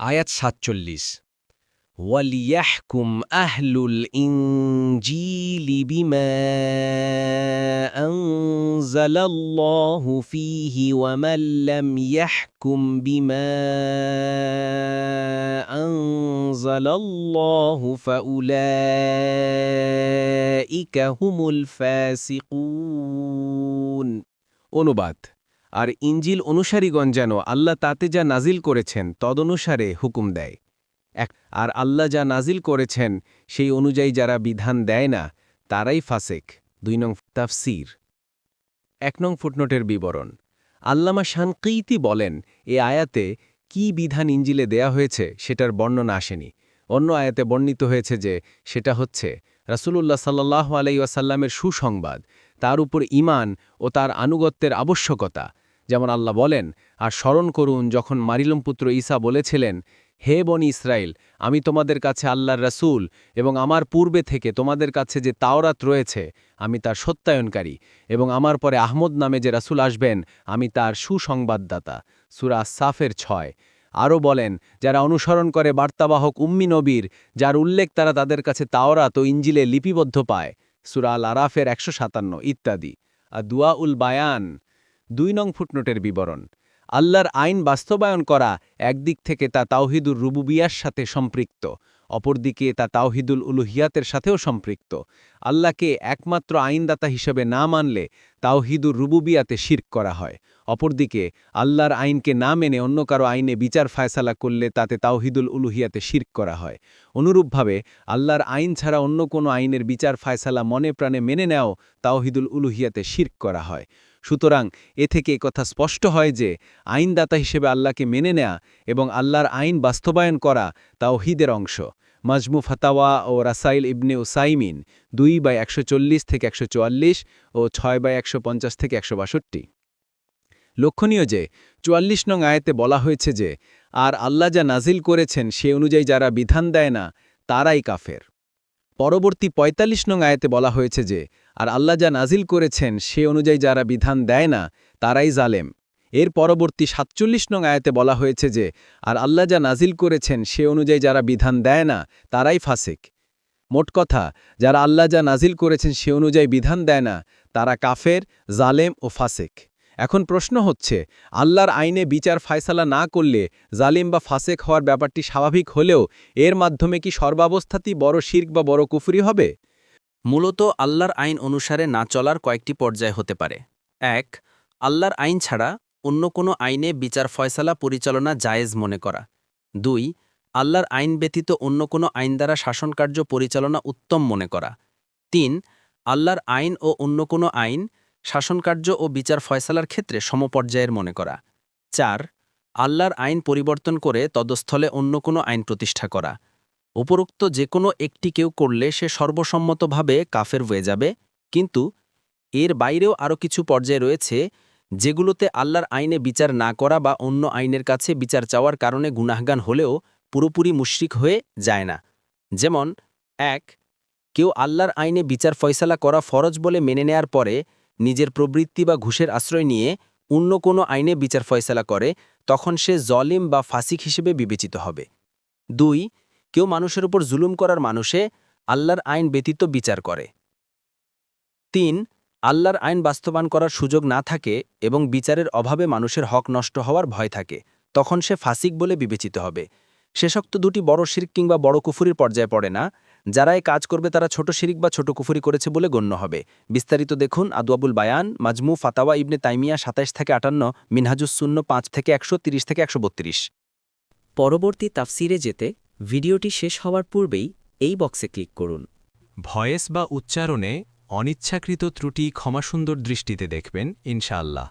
আয়াত সাতচল্লিশ ওয়ালিয়াহকুম আহলুল ইনজিলি বিমা আনজালাল্লাহু ফীহি ওয়া মান লাম ইয়াহকুম বিমা আনজালাল্লাহু ফাউলাইকা হুমুল ফাসিকুন অনুবাদ আর ইঞ্জিল অনুসারীগণ যেন আল্লাহ তাতে যা নাজিল করেছেন তদনুসারে হুকুম দেয়। এক, আর আল্লাহ যা নাজিল করেছেন সেই অনুযায়ী যারা বিধান দেয় না, তারাই ফাসেক। দুই নং তাফসির। এক নং ফুটনোটের বিবরণ। আল্লামা শানকিইতি বলেন, এ আয়াতে কি বিধান ইঞ্জিলে দেয়া হয়েছে সেটার বর্ণনা আসেনি। অন্য আয়াতে বর্ণিত হয়েছে যে সেটা হচ্ছে, রাসূলুল্লাহ সাল্লাহ আলাইসাল্লামের সুসংবাদ, তার উপর ইমান ও তার আনুগত্যের আবশ্যকতা যেমন আল্লাহ বলেন, আর স্মরণ করুন, যখন মারিলম পুত্র ঈসা বলেছিলেন, হে বনি ইসরায়েল আমি তোমাদের কাছে আল্লাহর রাসূল এবং আমার পূর্বে থেকে তোমাদের কাছে যে তাওরাত রয়েছে, আমি তার সত্যায়নকারী এবং আমার পরে আহমদ নামে যে রাসূল আসবেন, আমি তার সুসংবাদদাতা। সুরা সাফের ছয়। আরও বলেন, যারা অনুসরণ করে বার্তাবাহক উম্মি নবীর, যার উল্লেখ তারা তাদের কাছে তাওরাত ও ইঞ্জিলে লিপিবদ্ধ পায়। সুরা আল আরাফের একশো সাতান্ন ইত্যাদি। আর দুয়া উল বায়ান। দুই নং ফুটনোটের বিবরণ। আল্লাহর আইন বাস্তবায়ন করা একদিক থেকে তা তাওহিদুর রুবুবিয়ার সাথে সম্পৃক্ত, অপরদিকে তা তাওহিদুল উলুহিয়াতের সাথেও সম্পৃক্ত। আল্লাহকে একমাত্র আইনদাতা হিসেবে না মানলে তাওহিদুর রুবুবিয়াতে শির্ক করা হয়। অপরদিকে আল্লাহর আইনকে না মেনে অন্য কারও আইনে বিচার ফায়সালা করলে তাতে তাওহিদুল উলুহিয়াতে শির্ক করা হয়। অনুরূপভাবে আল্লাহর আইন ছাড়া অন্য কোনো আইনের বিচার ফায়সালা মনে প্রাণে মেনে নেও তাওহিদুল উলুহিয়াতে শির্ক করা হয়। সুতরাং এ থেকে কথা স্পষ্ট হয় যে, আইনদাতা হিসেবে আল্লাহকে মেনে নেয়া এবং আল্লাহর আইন বাস্তবায়ন করা তাওহিদের অংশ। মাজমু ফাতাওয়া ও রাসাইল ইবনে ওসাইমিন দুই বাই একশো চল্লিশ থেকে একশো চুয়াল্লিশ ও ছয় বাই একশো পঞ্চাশ থেকে একশো বাষট্টি। লক্ষণীয় যে, চুয়াল্লিশ নং আয়াতে বলা হয়েছে যে, আর আল্লাহ যা নাজিল করেছেন সে অনুযায়ী যারা বিধান দেয় না, তারাই কাফের। পরবর্তী ৪৫ নং আয়াতে বলা হয়েছে যে, আর আল্লাহ যা নাজিল করেছেন, সে অনুযায়ী যারা বিধান দেয় না, তারাই জালেম। এর পরবর্তী সাতচল্লিশ নং আয়াতে বলা হয়েছে যে, আর আল্লাহ যা নাজিল করেছেন, সে অনুযায়ী যারা বিধান দেয় না, তারাই ফাসেক। মোট কথা, যারা আল্লাহ যা নাজিল করেছেন, সে অনুযায়ী বিধান দেয় না, তারা কাফের, জালেম ও ফাসেক। এখন প্রশ্ন হচ্ছে, আল্লাহর আইনে বিচার ফায়সালা না করলে জালিম বা ফাসেক হওয়ার ব্যাপারটি স্বাভাবিক হলেও এর মাধ্যমে কি সর্বাবস্থাতেই বড় শির্ক বা বড় কুফরি হবে? মূলত আল্লাহর আইন অনুসারে না চলার কয়েকটি পর্যায় হতে পারে। এক, আল্লাহর আইন ছাড়া অন্য কোনো আইনে বিচার ফয়সালা পরিচালনা জায়েজ মনে করা। দুই, আল্লাহর আইন ব্যতীত অন্য কোনো আইন দ্বারা শাসনকার্য পরিচালনা উত্তম মনে করা। তিন, আল্লাহর আইন ও অন্য কোনো আইন শাসনকার্য ও বিচার ফয়সালার ক্ষেত্রে সমপর্যায়ের মনে করা। চার, আল্লাহর আইন পরিবর্তন করে তদস্থলে অন্য কোনো আইন প্রতিষ্ঠা করা। উপরোক্ত যে কোনো একটি কেউ করলে সে সর্বসম্মতভাবে কাফের হয়ে যাবে, কিন্তু এর বাইরেও আরও কিছু পর্যায় রয়েছে যেগুলোতে আল্লাহর আইনে বিচার না করা বা অন্য আইনের কাছে বিচার চাওয়ার কারণে গুনাহগান হলেও পুরোপুরি মুশরিক হয়ে যায় না। যেমন, এক, কেউ আল্লাহর আইনে বিচার ফয়সালা করা ফরজ বলে মেনে নেয়ার পরে নিজের প্রবৃত্তি বা ঘুষের আশ্রয় নিয়ে অন্য কোনো আইনে বিচার ফয়সালা করে, তখন সে জলিম বা ফাসিক হিসেবে বিবেচিত হবে। দুই, কেউ মানুষের উপর জুলুম করার মানুষে আল্লাহর আইন ব্যতীত বিচার করে। তিন, আল্লাহর আইন বাস্তবায়ন করার সুযোগ না থাকে এবং বিচারের অভাবে মানুষের হক নষ্ট হওয়ার ভয় থাকে, তখন সে ফাসিক বলে বিবেচিত হবে। শেষোক্ত দুটি বড় শিরিক কিংবা বড় কুফুরির পর্যায়ে পড়ে না যারা এই কাজ করবে তারা ছোট শিরিক বা ছোট কুফুরি করেছে বলে গণ্য হবে। বিস্তারিত দেখুন আদুয়াবুল বায়ান মাজমু ফাতাওয়া ইবনে তাইমিয়া সাতাইশ থেকে আটান্ন মিনহাজুস শূন্য পাঁচ থেকে একশো তিরিশ থেকে একশো বত্রিশ। পরবর্তী তাফসিরে যেতে ভিডিওটি শেষ হওয়ার পূর্বেই এই বক্সে ক্লিক করুন। ভয়েস বা উচ্চারণে অনিচ্ছাকৃত ত্রুটি ক্ষমাসুন্দর দৃষ্টিতে দেখবেন ইনশাআল্লাহ।